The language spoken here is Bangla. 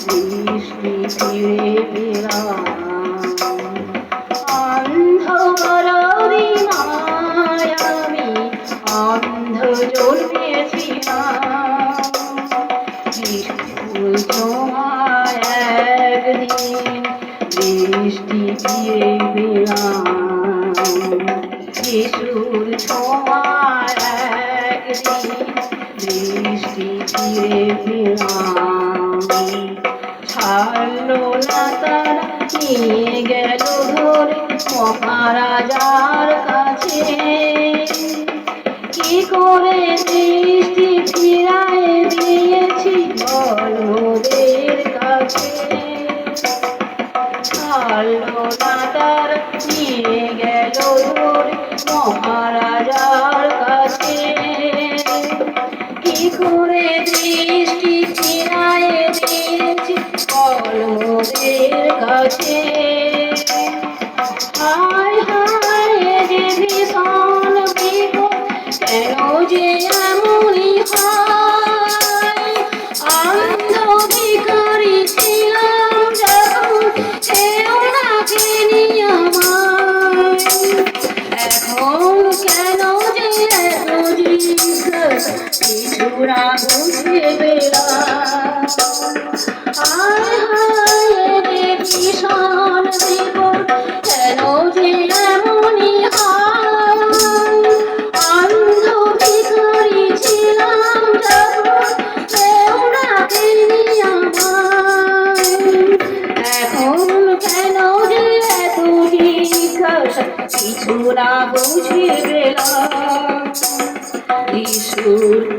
বৃষ্টি ফিরে পেলাম অন্ধকারি আমি অন্ধ জন্মেছিলাম স্কুল একদিন বৃষ্টি ফিরে পেলাম যিশুর ছোঁয়ায় ছাড়লো না তারা নিয়ে গেল ধরে মহারাজার কাছে। কি করে দৃষ্টি ফিরায় দিয়েছি বল মোদের কাছে? ছাড়লো মোদের কাছে। হায় হায় যে ভীষণ বিপদ, কেন যে এমনই হয়? অন্ধ ভিখারি ছিলাম যখন, কেউ ডাকেনি এখন কেন যে এত জিজ্ঞাসা, কিছু না বুঝে কিছু না বুঝি গেলাম ঈশ্বর